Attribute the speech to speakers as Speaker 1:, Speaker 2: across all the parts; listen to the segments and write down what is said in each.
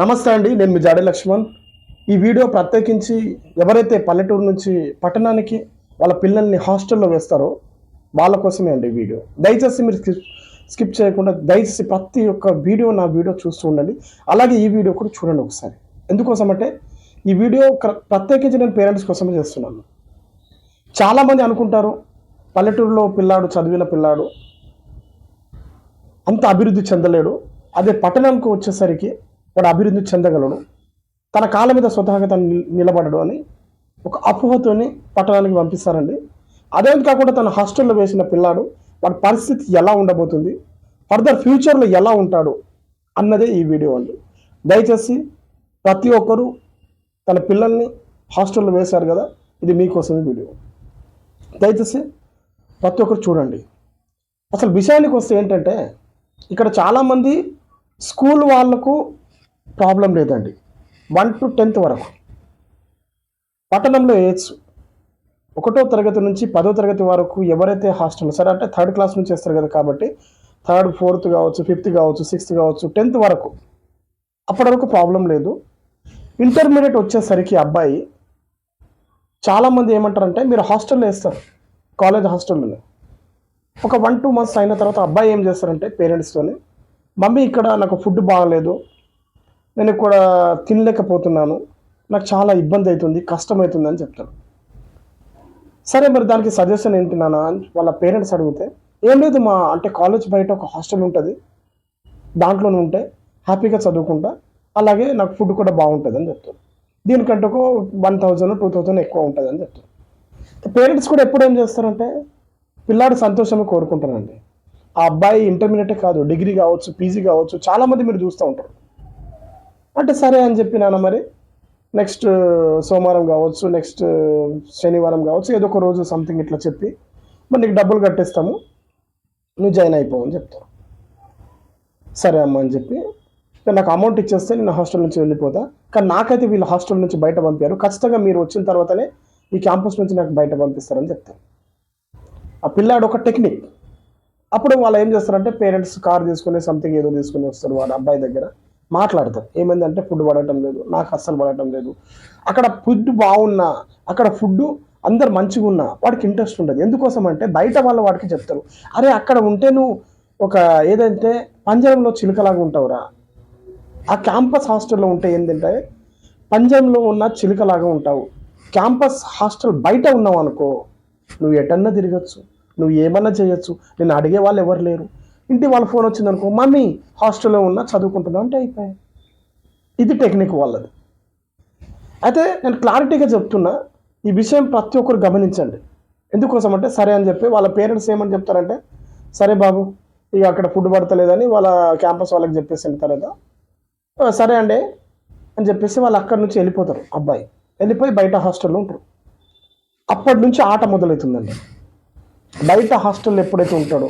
Speaker 1: నమస్తే అండి నేను మీ జాడే లక్ష్మణ్. ఈ వీడియో ప్రత్యేకించి ఎవరైతే పల్లెటూరు నుంచి పట్టణానికి వాళ్ళ పిల్లల్ని హాస్టల్లో వేస్తారో వాళ్ళ కోసమే అండి వీడియో. దయచేసి మీరు స్కిప్ స్కిప్ చేయకుండా దయచేసి ప్రతి ఒక్క వీడియో నా వీడియో చూస్తూ ఉండండి. అలాగే ఈ వీడియో కూడా చూడండి ఒకసారి. ఎందుకోసం అంటే ఈ వీడియో ప్రత్యేకించి నేను పేరెంట్స్ కోసమే చేస్తున్నాను. చాలామంది అనుకుంటారు పల్లెటూరులో పిల్లాడు చదివిన పిల్లాడు అంత అభివృద్ధి చెందలేడు. అదే పట్టణానికి వచ్చేసరికి వాడు అభివృద్ధి చెందగలడు. తన కాళ్ళ మీద స్వతహాగా తను నిలబడడు అని ఒక అపోహతోని పట్టణానికి పంపిస్తారండి. అదే కాకుండా తన హాస్టల్లో వేసిన పిల్లాడు వాడి పరిస్థితి ఎలా ఉండబోతుంది ఫర్దర్ ఫ్యూచర్లో ఎలా ఉంటాడు అన్నదే ఈ వీడియో అండి. దయచేసి ప్రతి ఒక్కరూ తన పిల్లల్ని హాస్టల్లో వేశారు కదా ఇది మీకోసమే వీడియో. దయచేసి ప్రతి ఒక్కరు చూడండి. అసలు విషయానికి వస్తే ఏంటంటే ఇక్కడ చాలామంది స్కూల్ వాళ్ళకు ప్రాబ్లం లేదండి. వన్ టు టెన్త్ వరకు. పట్టణంలో వేయచ్చు ఒకటో తరగతి నుంచి పదో తరగతి వరకు ఎవరైతే హాస్టల్ సరే అంటే థర్డ్ క్లాస్ నుంచి వేస్తారు కదా కాబట్టి థర్డ్ ఫోర్త్ కావచ్చు ఫిఫ్త్ కావచ్చు సిక్స్త్ కావచ్చు టెన్త్ వరకు అప్పటి వరకు ప్రాబ్లం లేదు. ఇంటర్మీడియట్ వచ్చేసరికి అబ్బాయి చాలామంది ఏమంటారంటే మీరు హాస్టల్లో వేస్తారు కాలేజ్ హాస్టల్లో ఒక వన్ టూ మంత్స్ అయిన తర్వాత అబ్బాయి ఏం చేస్తారంటే పేరెంట్స్తోని మమ్మీ ఇక్కడ నాకు ఫుడ్ బాగలేదు నేను కూడా తినలేకపోతున్నాను. నాకు చాలా ఇబ్బంది అవుతుంది కష్టం అవుతుంది అని చెప్తాడు. సరే మరి దానికి సజెషన్ ఏంటి నాన్న అని వాళ్ళ పేరెంట్స్ అడిగితే ఏం లేదు మా అంటే కాలేజ్ బయట ఒక హాస్టల్ ఉంటుంది. దాంట్లోనే ఉంటే హ్యాపీగా చదువుకుంటా అలాగే నాకు ఫుడ్ కూడా బాగుంటుంది అని చెప్తాడు. దీనికంటే ఒక వన్ థౌజండ్ టూ థౌజండ్ ఎక్కువ ఉంటుంది అని చెప్తాడు పేరెంట్స్ కూడా ఎప్పుడు ఏం చేస్తారంటే పిల్లాడు సంతోషమే కోరుకుంటారండి. ఆ అబ్బాయి ఇంటర్మీడియట్ కాదు డిగ్రీ కావచ్చు పీజీ కావచ్చు చాలామంది మీరు చూస్తూ ఉంటారు. అంటే సరే అని చెప్పి నాన్న మరి. నెక్స్ట్ uh, సోమవారం కావచ్చు నెక్స్ట్ uh, శనివారం కావచ్చు ఏదో ఒక రోజు సంథింగ్ ఇట్లా చెప్పి మరి నీకు డబ్బులు కట్టేస్తాము. నువ్వు జాయిన్ అయిపోవు అని సరే అమ్మ అని చెప్పి. నాకు అమౌంట్ ఇచ్చేస్తే నేను హాస్టల్ నుంచి వెళ్ళిపోతా. కానీ నాకైతే వీళ్ళు హాస్టల్ నుంచి బయట పంపారు. ఖచ్చితంగా మీరు వచ్చిన తర్వాతనే ఈ క్యాంపస్ నుంచి నాకు బయట పంపిస్తారని చెప్తారు. ఆ పిల్లాడు ఒక టెక్నిక్ అప్పుడు వాళ్ళు ఏం చేస్తారంటే పేరెంట్స్ కార్ తీసుకుని సంథింగ్ ఏదో తీసుకుని వస్తారు వాళ్ళ అబ్బాయి దగ్గర. మాట్లాడతారు. ఏమైందంటే ఫుడ్ పడటం లేదు నాకు అస్సలు పడటం లేదు. అక్కడ ఫుడ్ బాగున్నా అక్కడ ఫుడ్ అందరు మంచిగా ఉన్నా వాడికి ఇంట్రెస్ట్ ఉండదు. ఎందుకోసం అంటే బయట వాళ్ళ వాడికి చెప్తారు. అరే అక్కడ ఉంటే నువ్వు ఒక ఏదంటే పంజరంలో చిలుకలాగా ఉంటావురా. ఆ క్యాంపస్ హాస్టల్లో ఉంటే ఏంటంటే పంజరంలో ఉన్న చిలుకలాగా ఉంటావు. క్యాంపస్ హాస్టల్ బయట ఉన్నావు అనుకో నువ్వు ఎటన్నా తిరగచ్చు. నువ్వు ఏమన్నా చేయొచ్చు. నేను అడిగే వాళ్ళు ఎవరు లేరు. ఇంటి వాళ్ళ ఫోన్ వచ్చింది అనుకో మమ్మీ హాస్టల్లో ఉన్నా చదువుకుంటున్నా అంటే అయిపోయాయి. ఇది టెక్నిక్ వాళ్ళది. అయితే నేను క్లారిటీగా చెప్తున్నా ఈ విషయం ప్రతి ఒక్కరు గమనించండి. ఎందుకోసం అంటే సరే అని చెప్పి వాళ్ళ పేరెంట్స్ ఏమని చెప్తారంటే సరే బాబు ఇక అక్కడ ఫుడ్ పడతలేదని వాళ్ళ క్యాంపస్ వాళ్ళకి చెప్పేసి తర్వాత సరే అండి అని చెప్పేసి వాళ్ళు అక్కడి నుంచి వెళ్ళిపోతారు అబ్బాయి. వెళ్ళిపోయి బయట హాస్టల్లో ఉంటారు. అప్పటి నుంచి ఆట మొదలవుతుందండి. బయట హాస్టల్లో ఎప్పుడైతే ఉంటాడో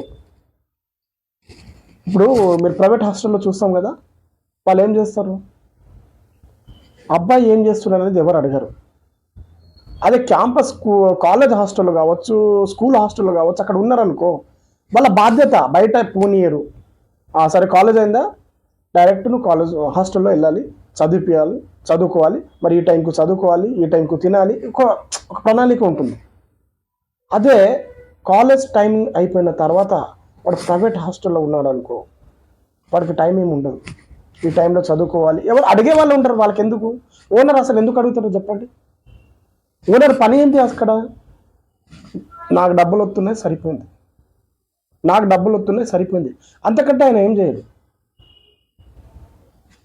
Speaker 1: ఇప్పుడు మీరు ప్రైవేట్ హాస్టల్లో చూస్తాం కదా వాళ్ళు ఏం చేస్తారు? అబ్బాయి ఏం చేస్తున్నారు అనేది ఎవరు అడగరు. అదే క్యాంపస్ కాలేజ్ హాస్టల్లో కావచ్చు స్కూల్ హాస్టల్లో కావచ్చు అక్కడ ఉన్నారనుకో వాళ్ళ బాధ్యత బయట పోనీయరు. సరే కాలేజ్ అయిందా? డైరెక్ట్ నువ్వు కాలేజ్ హాస్టల్లో వెళ్ళాలి చదివిపియాలి చదువుకోవాలి మరి ఈ టైంకు చదువుకోవాలి ఈ టైంకు తినాలి ఒక ఒక ప్రణాళిక ఉంటుంది. అదే కాలేజ్ టైం అయిపోయిన తర్వాత వాడు ప్రైవేట్ హాస్టల్లో ఉన్నాడు అనుకో వాడికి టైం ఏమి ఉండదు. ఈ టైంలో చదువుకోవాలి. ఎవరు అడిగే వాళ్ళు ఉంటారు వాళ్ళకి ఎందుకు ఓనర్ అసలు ఎందుకు అడుగుతారు చెప్పండి? ఓనర్ పని ఏంటి అక్కడ? నాకు డబ్బులు వస్తున్నాయి సరిపోయింది. నాకు డబ్బులు వస్తున్నాయి సరిపోయింది. అంతకంటే ఆయన ఏం చేయడు.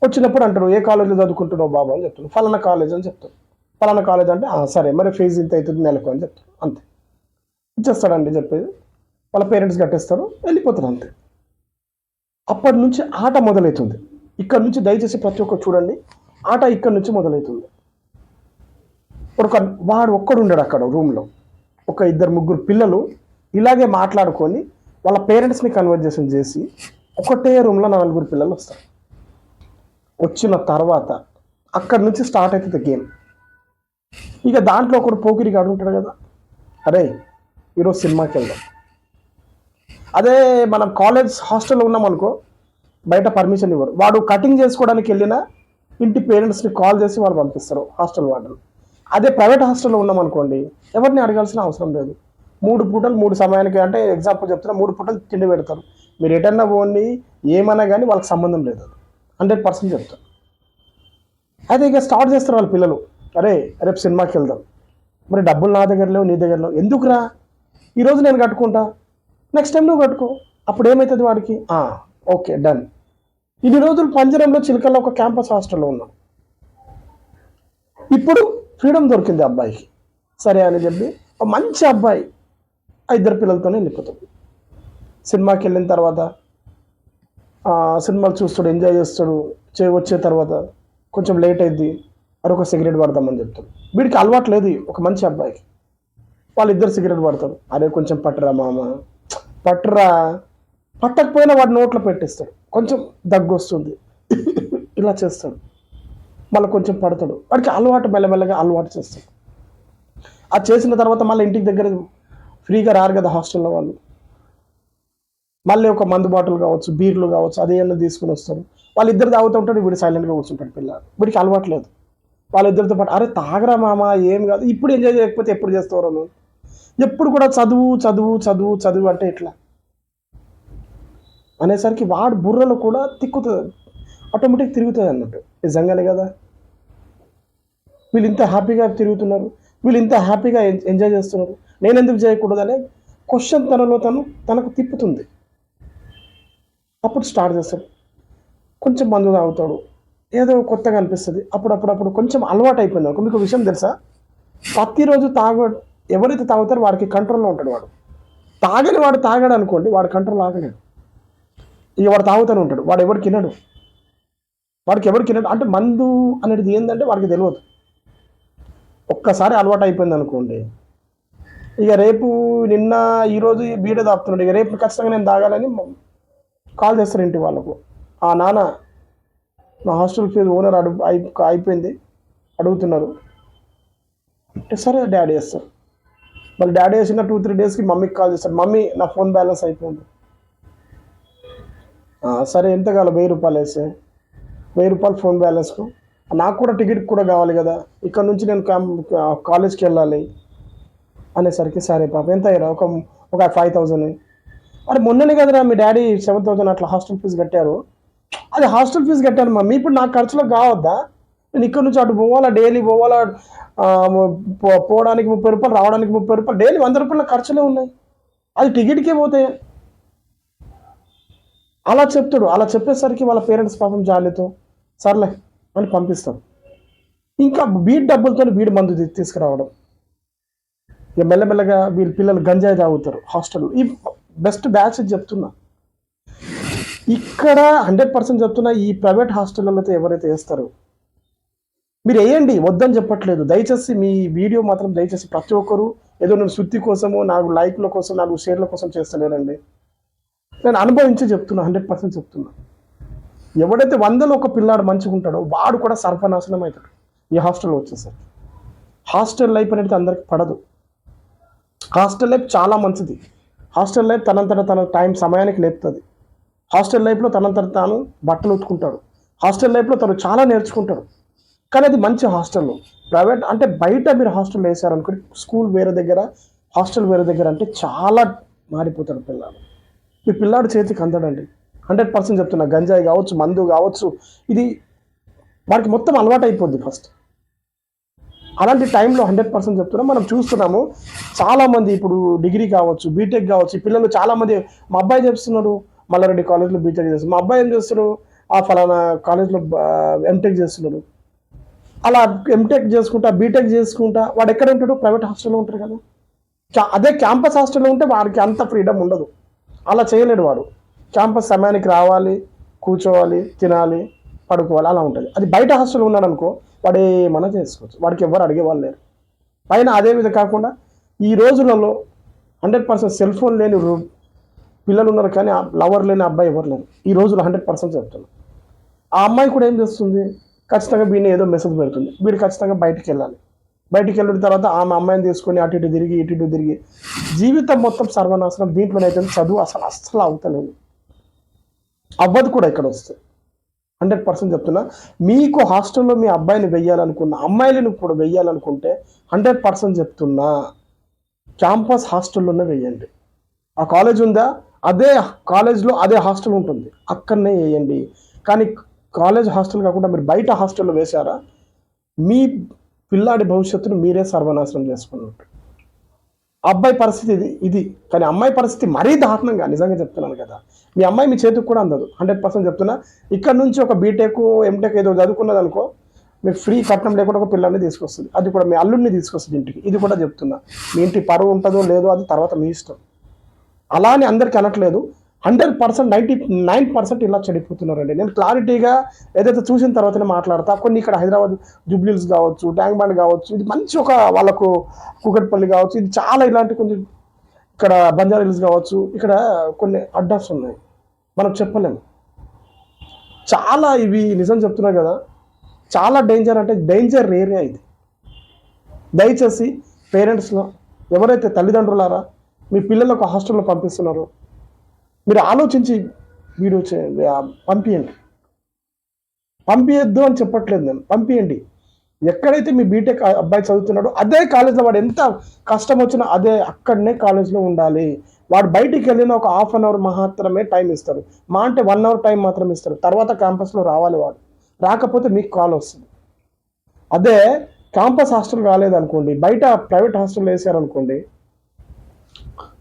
Speaker 1: వచ్చినప్పుడు అంటారు ఏ కాలేజీలో చదువుకుంటున్నావు బాబు? అని చెప్తాను ఫలానా కాలేజ్ అని చెప్తాను ఫలానా కాలేజ్ అంటే సరే మరి ఫీజు ఇంత అవుతుంది నెలకు అని చెప్తాను అంతే. ఇచ్చేస్తాడండి చెప్పేది. వాళ్ళ పేరెంట్స్ కట్టేస్తారు వెళ్ళిపోతారు అంతే. అప్పటి నుంచి ఆట మొదలవుతుంది ఇక్కడ నుంచి దయచేసి ప్రతి ఒక్కరు చూడండి. ఆట ఇక్కడ నుంచి మొదలవుతుంది ఒక వాడు ఒక్కడు ఉండడు అక్కడ రూమ్లో. ఒక ఇద్దరు ముగ్గురు పిల్లలు ఇలాగే మాట్లాడుకొని వాళ్ళ పేరెంట్స్ని కన్వర్జేషన్ చేసి ఒకటే రూమ్లో నలుగురు పిల్లలు వస్తారు. వచ్చిన తర్వాత అక్కడి నుంచి స్టార్ట్ అవుతుంది గేమ్. ఇక దాంట్లో ఒకడు పోకిరిగాడు ఉంటాడు కదా. అరే ఈరోజు సినిమాకి వెళ్దాం. అదే మనం కాలేజ్ హాస్టల్లో ఉన్నాం అనుకో బయట పర్మిషన్ ఇవ్వరు. వాడు కటింగ్ చేసుకోవడానికి వెళ్ళినా ఇంటి పేరెంట్స్ని కాల్ చేసి వాళ్ళు పంపిస్తారు హాస్టల్ వార్డెన్ అదే ప్రైవేట్ హాస్టల్లో ఉన్నామనుకోండి ఎవరిని అడగాల్సిన అవసరం లేదు. మూడు పూటలు మూడు సమయానికి అంటే ఎగ్జాంపుల్ చెప్తున్నా మూడు పూటలు తిండి పెడతారు. మీరు ఎటన్నా పోండి ఏమన్నా కానీ వాళ్ళకి సంబంధం లేదు అది. హండ్రెడ్ పర్సెంట్ చెప్తారు అయితే ఇక స్టార్ట్ చేస్తారు వాళ్ళ పిల్లలు. అరే రేపు సినిమాకి వెళ్దాం. మరి డబ్బులు నా దగ్గర లేవు నీ దగ్గర లేవు. ఎందుకురా? ఈరోజు నేను కట్టుకుంటా. నెక్స్ట్ టైం నువ్వు కట్టుకో. అప్పుడు ఏమవుతుంది వాడికి ఓకే డన్ ఇన్ని రోజులు పంజరంలో చిలకల్లో ఒక క్యాంపస్ హాస్టల్లో ఉన్నాం. ఇప్పుడు ఫ్రీడమ్ దొరికింది అబ్బాయికి. సరే అని చెప్పి ఒక మంచి అబ్బాయి ఇద్దరు పిల్లలతోనే వెళ్ళిపోతాడు సినిమాకి వెళ్ళిన తర్వాత సినిమాలు చూస్తాడు ఎంజాయ్ చేస్తాడు చే వచ్చే తర్వాత కొంచెం లేట్ అయింది మరి సిగరెట్ పడదామని చెప్తాడు. వీడికి అలవాటు లేదు ఒక మంచి అబ్బాయికి. వాళ్ళిద్దరు సిగరెట్ పడతారు అరే కొంచెం పట్టరా మామ. పట్టరా. పట్టకపోయినా వాడు నోట్లో పెట్టేస్తాడు. కొంచెం దగ్గు వస్తుంది ఇలా చేస్తాడు. మళ్ళీ కొంచెం పడతాడు. వాడికి అలవాటు మెల్లమెల్లగా అలవాటు చేస్తాడు. అది చేసిన తర్వాత మళ్ళీ ఇంటికి దగ్గర ఫ్రీగా రారు కదా హాస్టల్లో వాళ్ళు. మళ్ళీ ఒక మందు బాటిల్ కావచ్చు బీర్లు కావచ్చు అదేమన్నా తీసుకుని వస్తారు. వాళ్ళిద్దరు తాగుతూ ఉంటాడు వీడు సైలెంట్గా కూర్చుంటాడు పిల్ల వీడికి అలవాట్లేదు వాళ్ళిద్దరితో పాటు అరే తాగరా మామ ఏం కాదు. ఇప్పుడు ఎంజాయ్ చేయకపోతే ఎప్పుడు చేస్తావు నువ్వు? ఎప్పుడు కూడా చదువు చదువు చదువు చదువు అంటే ఎట్లా? అనేసరికి వాడు బుర్రలో కూడా తిక్కుతుంది. ఆటోమేటిక్ తిరుగుతుంది అన్నట్టు. నిజంగానే కదా? వీళ్ళు ఇంత హ్యాపీగా తిరుగుతున్నారు. వీళ్ళు ఇంత హ్యాపీగా ఎంజాయ్ చేస్తున్నారు. నేను ఎందుకు చేయకూడదు అనే క్వశ్చన్ తనలో తను తనకు తిప్పుతుంది. అప్పుడు స్టార్ట్ చేస్తాడు. కొంచెం మందు తాగుతాడు. ఏదో కొత్తగా అనిపిస్తుంది. అప్పుడప్పుడప్పుడు కొంచెం అలవాటు అయిపోయింది మీకు విషయం తెలుసా? ప్రతిరోజు తాగ ఎవరైతే తాగుతారో వాడికి కంట్రోల్లో ఉంటాడు వాడు. తాగని వాడు తాగాడు అనుకోండి వాడు కంట్రోల్ ఆగలేడు. ఇక వాడు తాగుతూనే ఉంటాడు వాడు ఎవరికి తినడు. వాడికి ఎవరికి తినడు అంటే మందు అనేది ఏంటంటే వాడికి తెలియదు ఒక్కసారి అలవాటు అయిపోయింది అనుకోండి ఇక రేపు నిన్న ఈరోజు ఈ బీడ తాపుతున్నాడు ఇక రేపు ఖచ్చితంగా నేను తాగాలని కాల్ చేస్తారు ఇంటి వాళ్ళకు. ఆ నాన్న నా హాస్టల్ ఫీజు ఓనర్ అడుగు అయిపోయింది అడుగుతున్నారు. అంటే సరే డాడీ వేస్తారు మళ్ళీ డాడీ వేసిన టూ త్రీ డేస్కి మమ్మీకి కాల్ చేస్తాడు. మమ్మీ నా ఫోన్ బ్యాలెన్స్ అయిపోయింది. సరే ఎంత కావాలి? వెయ్యి రూపాయలు వేస్తే. వెయ్యి రూపాయలు ఫోన్ బ్యాలెన్స్కు నాకు కూడా టికెట్ కూడా కావాలి కదా. ఇక్కడ నుంచి నేను కాలేజ్కి వెళ్ళాలి అనేసరికి సరే పాప ఎంత అయ్యారా? ఒక ఒక ఫైవ్ థౌజండ్ అరే మొన్ననే కదరా మీ డాడీ సెవెన్ థౌజండ్ అట్లా హాస్టల్ ఫీజు కట్టారు. అది హాస్టల్ ఫీజు కట్టాను మమ్మీ. ఇప్పుడు నా ఖర్చులో కావద్దా? నేను ఇక్కడ నుంచి అటు పోవాలా? డైలీ పోవాలా? పో- పోవడానికి ముప్పై రూపాయలు రావడానికి ముప్పై రూపాయలు డైలీ వంద రూపాయల ఖర్చులే ఉన్నాయి. అది టికెట్కే పోతాయి? అలా చెప్తాడు. అలా చెప్పేసరికి వాళ్ళ పేరెంట్స్ పాపం జాలితో సర్లే అని పంపిస్తాం. ఇంకా వీడి డబ్బులతో వీడి మందు తీసుకురావడం. ఇక మెల్లమెల్లగా వీళ్ళ పిల్లలు గంజాయి తాగుతారు హాస్టల్ ఈ బెస్ట్ బ్యాచ్ చెప్తున్నా. ఇక్కడ హండ్రెడ్ పర్సెంట్ చెప్తున్నా ఈ ప్రైవేట్ హాస్టళ్ళతో ఎవరైతే వేస్తారో మీరు వేయండి వద్దని చెప్పట్లేదు. దయచేసి మీ వీడియో మాత్రం దయచేసి ప్రతి ఒక్కరు ఏదో నేను శుద్ధి కోసము నాలుగు లైక్ల కోసం నాలుగు షేర్ల కోసం చేస్తలేనండి. నేను అనుభవించి చెప్తున్నా హండ్రెడ్ పర్సెంట్ చెప్తున్నా. ఎవడైతే వందలు ఒక పిల్లాడు మంచిగా ఉంటాడో వాడు కూడా సర్వనాశనం అవుతాడు. ఈ హాస్టల్లో వచ్చేసరికి. హాస్టల్ లైఫ్ అనేది అందరికి పడదు. హాస్టల్ లైఫ్ చాలా మంచిది. హాస్టల్ లైఫ్ తనంతట తన టైం సమయానికి లేపుతుంది. హాస్టల్ లైఫ్లో తనంతట తాను బట్టలు ఉతుకుంటాడు. హాస్టల్ లైఫ్లో తను చాలా నేర్చుకుంటాడు. కానీ అది మంచి హాస్టల్. ప్రైవేట్ అంటే బయట మీరు హాస్టల్ వేసారనుకోండి స్కూల్ వేరే దగ్గర హాస్టల్ వేరే దగ్గర అంటే చాలా మారిపోతాడు పిల్లాడు మీ పిల్లాడు చేతికి అందడండి. హండ్రెడ్ పర్సెంట్ చెప్తున్నా గంజాయి కావచ్చు మందు కావచ్చు ఇది వాడికి మొత్తం అలవాటు అయిపోద్ది ఫస్ట్. అలాంటి టైంలో హండ్రెడ్ పర్సెంట్ చెప్తున్నా మనం చూస్తున్నాము చాలామంది ఇప్పుడు డిగ్రీ కావచ్చు బీటెక్ కావచ్చు పిల్లలు చాలామంది మా అబ్బాయి చేస్తున్నారు మల్లారెడ్డి కాలేజ్లో బీటెక్ చేస్తున్నారు మా అబ్బాయి ఏం చేస్తున్నారు ఆ ఫలానా కాలేజ్లో ఎంటెక్ చేస్తున్నాడు. అలా ఎంటెక్ చేసుకుంటా బీటెక్ చేసుకుంటా వాడు ఎక్కడ ఉంటాడు ప్రైవేట్ హాస్టల్లో ఉంటాడు కదా. క్యా- అదే క్యాంపస్ హాస్టల్లో ఉంటే వాడికి అంత ఫ్రీడమ్ ఉండదు. అలా చేయలేడు వాడు. క్యాంపస్ సమయానికి రావాలి కూర్చోవాలి తినాలి పడుకోవాలి అలా ఉంటుంది. అది బయట హాస్టల్లో ఉన్నాడు అనుకో వాడు ఏమన్నా చేసుకోవచ్చు. వాడికి ఎవరు అడిగేవాళ్ళు లేరు. పైన అదేవిధ కాకుండా ఈ రోజులలో హండ్రెడ్ పర్సెంట్ సెల్ ఫోన్ లేని పిల్లలు ఉన్నారు కానీ లవర్ లేని అబ్బాయి ఎవరు లేరు. ఈ రోజులో హండ్రెడ్ పర్సెంట్ చెప్తాను ఆ అమ్మాయి కూడా ఏం చేస్తుంది? ఖచ్చితంగా వీడిని ఏదో మెసేజ్ పెడుతుంది. వీడు ఖచ్చితంగా బయటికి వెళ్ళాలి. బయటికి వెళ్ళిన తర్వాత ఆమె అమ్మాయిని తీసుకొని అటు ఇటు తిరిగి ఇటు ఇటు తిరిగి జీవితం మొత్తం సర్వనాశనం దీంట్లోనైతే చదువు అసలు అస్సలు అవుతలేదు. అవ్వదు కూడా ఇక్కడ వస్తే. హండ్రెడ్ పర్సెంట్ చెప్తున్నా మీకు హాస్టల్లో మీ అబ్బాయిని వెయ్యాలనుకున్న అమ్మాయిలను కూడా వెయ్యాలనుకుంటే హండ్రెడ్ పర్సెంట్ చెప్తున్నా క్యాంపస్ హాస్టల్లోనే వెయ్యండి. ఆ కాలేజ్ ఉందా? అదే కాలేజ్లో అదే హాస్టల్ ఉంటుంది. అక్కడనే వేయండి. కానీ కాలేజ్ హాస్టల్ కాకుండా మీరు బయట హాస్టల్లో వేశారా? మీ పిల్లాడి భవిష్యత్తును మీరే సర్వనాశనం చేసుకున్నట్టు. అబ్బాయి పరిస్థితి ఇది ఇది. కానీ అమ్మాయి పరిస్థితి మరీ దారుణంగా నిజంగా చెప్తున్నాను కదా. మీ అమ్మాయి మీ చేతికి కూడా అందదు. హండ్రెడ్ పర్సెంట్ చెప్తున్నా. ఇక్కడ నుంచి ఒక బీటెక్ ఎంటెక్ ఏదో చదువుకున్నది అనుకో మీకు ఫ్రీ కట్నం లేకుండా ఒక పిల్లల్ని తీసుకొస్తుంది. అది కూడా మీ అల్లుడిని తీసుకొస్తుంది ఇంటికి. ఇది కూడా చెప్తున్నా. మీ ఇంటి పరువు ఉంటుందో లేదో అది తర్వాత మీ ఇష్టం. అలా అని అందరికీ అనట్లేదు. Hundred percent ninety nine percent ఇలా చెడిపోతున్నారండి. నేను క్లారిటీగా ఏదైతే చూసిన తర్వాతనే మాట్లాడతా. కొన్ని ఇక్కడ హైదరాబాద్ జూబ్లీస్ కావచ్చు ట్యాంక్ బండ్ కావచ్చు ఇది మంచి ఒక వాళ్ళకు కుకట్పల్లి కావచ్చు ఇది చాలా ఇలాంటి కొంచెం ఇక్కడ బంజారా హిల్స్ కావచ్చు ఇక్కడ కొన్ని అడ్డాస్ ఉన్నాయి. మనం చెప్పలేము. చాలా ఇవి నిజం చెప్తున్నా కదా. చాలా డేంజర్ అంటే డేంజర్ ఏరియా ఇది. దయచేసి పేరెంట్స్లో ఎవరైతే తల్లిదండ్రులారా మీ పిల్లలకు హాస్టల్లో పంపిస్తున్నారో మీరు ఆలోచించి వీడియో పంపించండి పంపియండి. పంపించద్దు అని చెప్పట్లేదు నేను. పంపించండి ఎక్కడైతే మీ బీటెక్ అబ్బాయి చదువుతున్నాడో అదే కాలేజ్లో వాడు ఎంత కష్టం వచ్చినా అదే అక్కడనే కాలేజ్లో ఉండాలి. వాడు బయటికి వెళ్ళిన ఒక హాఫ్ అన్ అవర్ మాత్రమే టైం ఇస్తారు మా అంటే వన్ అవర్ టైం మాత్రం ఇస్తారు తర్వాత క్యాంపస్లో రావాలి వాడు. రాకపోతే మీకు కాల్ వస్తుంది. అదే క్యాంపస్ హాస్టల్ రాలేదనుకోండి బయట ప్రైవేట్ హాస్టల్ వేసారనుకోండి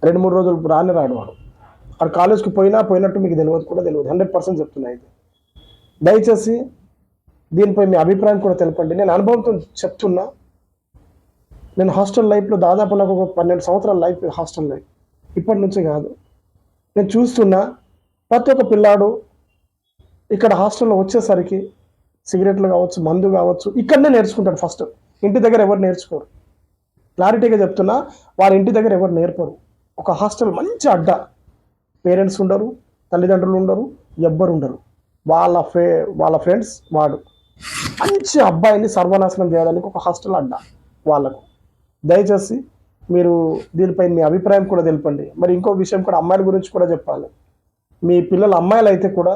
Speaker 1: రెండు మూడు రోజులు రాని రాడు వాడు. వాడు కాలేజ్కి పోయినా పోయినట్టు మీకు తెలియదు కూడా తెలియదు హండ్రెడ్ పర్సెంట్ చెప్తున్నాయి ఇది. దయచేసి దీనిపై మీ అభిప్రాయం కూడా తెలపండి. నేను అనుభవంతో చెప్తున్నా నేను హాస్టల్ లైఫ్లో దాదాపు నాకు ఒక పన్నెండు సంవత్సరాల లైఫ్ హాస్టల్ లైఫ్. ఇప్పటి నుంచి కాదు. నేను చూస్తున్నా ప్రతి ఒక్క పిల్లాడు ఇక్కడ హాస్టల్లో వచ్చేసరికి సిగరెట్లు కావచ్చు మందు కావచ్చు ఇక్కడనే నేర్చుకుంటాడు ఫస్ట్. ఇంటి దగ్గర ఎవరు నేర్చుకోరు? క్లారిటీగా చెప్తున్నా వారి ఇంటి దగ్గర ఎవరు నేర్పరు? ఒక హాస్టల్ మంచి అడ్డ. పేరెంట్స్ ఉండరు తల్లిదండ్రులు ఉండరు ఎవ్వరు ఉండరు. వాళ్ళ ఫే వాళ్ళ ఫ్రెండ్స్ వాడు. మంచి అబ్బాయిని సర్వనాశనం చేయడానికి ఒక హాస్టల్ అడ్డ వాళ్ళకు. దయచేసి మీరు దీనిపై మీ అభిప్రాయం కూడా తెలపండి. మరి ఇంకో విషయం కూడా అమ్మాయిల గురించి కూడా చెప్పాలి. మీ పిల్లల అమ్మాయిలు అయితే కూడా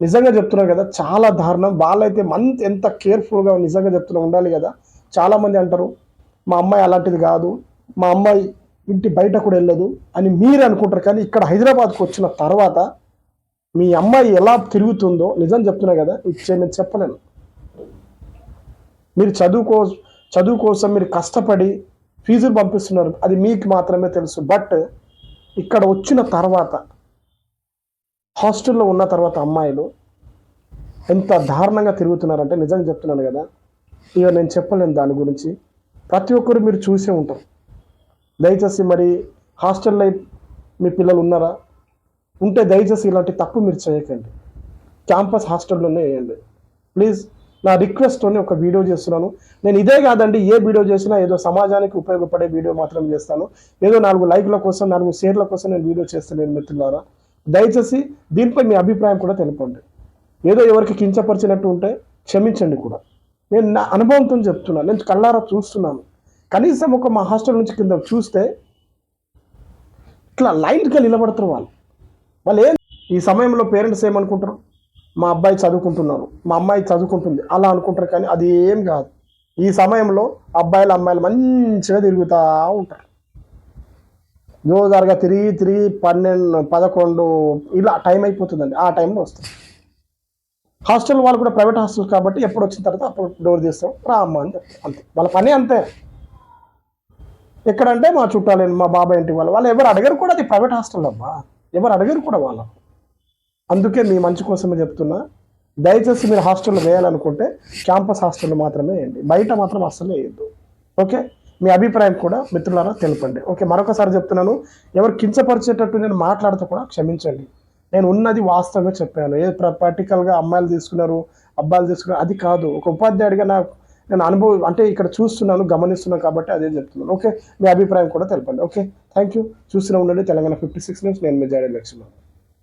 Speaker 1: నిజంగా చెప్తున్నారు కదా చాలా దారుణం. వాళ్ళైతే మంత్ ఎంత కేర్ఫుల్గా నిజంగా చెప్తున్నా ఉండాలి కదా. చాలామంది అంటారు మా అమ్మాయి అలాంటిది కాదు. మా అమ్మాయి ఇంటి బయట కూడా వెళ్ళదు అని మీరు అనుకుంటారు. కానీ ఇక్కడ హైదరాబాద్కు వచ్చిన తర్వాత మీ అమ్మాయి ఎలా తిరుగుతుందో నిజం చెప్తున్నా కదా ఇచ్చే నేను చెప్పలేను. మీరు చదువుకో చదువు కోసం మీరు కష్టపడి ఫీజులు పంపిస్తున్నారు అది మీకు మాత్రమే తెలుసు. బట్ ఇక్కడ వచ్చిన తర్వాత హాస్టల్లో ఉన్న తర్వాత అమ్మాయిలు ఎంత దారుణంగా తిరుగుతున్నారంటే నిజంగా చెప్తున్నాను కదా. ఇక నేను చెప్పలేను దాని గురించి. ప్రతి ఒక్కరు మీరు చూసే ఉంటారు. దయచేసి మరి హాస్టల్ లైఫ్ మీ పిల్లలు ఉన్నారా? ఉంటే దయచేసి ఇలాంటి తప్పు మీరు చేయకండి. క్యాంపస్ హాస్టల్లోనే వేయండి. ప్లీజ్ నా రిక్వెస్ట్తోనే ఒక వీడియో చేస్తున్నాను. నేను ఇదే కాదండి ఏ వీడియో చేసినా ఏదో సమాజానికి ఉపయోగపడే వీడియో మాత్రం చేస్తాను. ఏదో నాలుగు లైక్ల కోసం నాలుగు షేర్ల కోసం నేను వీడియో చేస్తాను మిత్రులారా. దయచేసి దీనిపై మీ అభిప్రాయం కూడా తెలపండి. ఏదో ఎవరికి కించపరిచినట్టు ఉంటే క్షమించండి కూడా. నేను నా అనుభవంతో చెప్తున్నాను నేను కళ్ళారా చూస్తున్నాను. కనీసం ఒక మా హాస్టల్ నుంచి కింద చూస్తే ఇట్లా లైన్గా నిలబడతారు వాళ్ళు. వాళ్ళు ఏం ఈ సమయంలో పేరెంట్స్ ఏమనుకుంటారు? మా అబ్బాయి చదువుకుంటున్నారు మా అమ్మాయి చదువుకుంటుంది అలా అనుకుంటారు కానీ అది ఏం కాదు. ఈ సమయంలో అబ్బాయిలు అమ్మాయిలు మంచిగా తిరుగుతూ ఉంటారు. జోదారుగా తిరిగి తిరిగి పన్నెండు పదకొండు ఇలా టైం అయిపోతుందండి. ఆ టైంలో వస్తుంది హాస్టల్ వాళ్ళు కూడా ప్రైవేట్ హాస్టల్ కాబట్టి ఎప్పుడు వచ్చిన తర్వాత అప్పుడు డోర్ తీస్తాం రా అమ్మ అని చెప్తారు. అంతే. వాళ్ళ పని అంతే. ఎక్కడంటే మా చుట్టాలు మా బాబాయ్ ఇంటి వాళ్ళు. వాళ్ళు ఎవరు అడగరు కూడా అది ప్రైవేట్ హాస్టల్ అబ్బా ఎవరు అడగరు కూడా వాళ్ళు. అందుకే మీ మంచి కోసమే చెప్తున్నా. దయచేసి మీరు హాస్టల్లో వేయాలనుకుంటే క్యాంపస్ హాస్టల్లో మాత్రమే వేయండి. బయట మాత్రం అస్సలు వేయద్దు. ఓకే? మీ అభిప్రాయం కూడా మిత్రులారా తెలపండి. ఓకే మరొకసారి చెప్తున్నాను. ఎవరు కించపరిచేటట్టు నేను మాట్లాడితే కూడా క్షమించండి. నేను ఉన్నది వాస్తవంగా చెప్పాను. ఏ ప్రాక్టికల్గా అమ్మాయిలు తీసుకున్నారు అబ్బాయిలు తీసుకున్నారు అది కాదు. ఒక ఉపాధ్యాయుడిగా నా నేను అనుభవం అంటే ఇక్కడ చూస్తున్నాను గమనిస్తున్నాను కాబట్టి అదే చెప్తున్నాను ఓకే మీ అభిప్రాయం కూడా తెలపండి. ఓకే థ్యాంక్ యూ చూస్తూనే ఉండండి. తెలంగాణ ఫిఫ్టీ సిక్స్ నుంచి నేను మీ జాడే లక్ష్మణ్.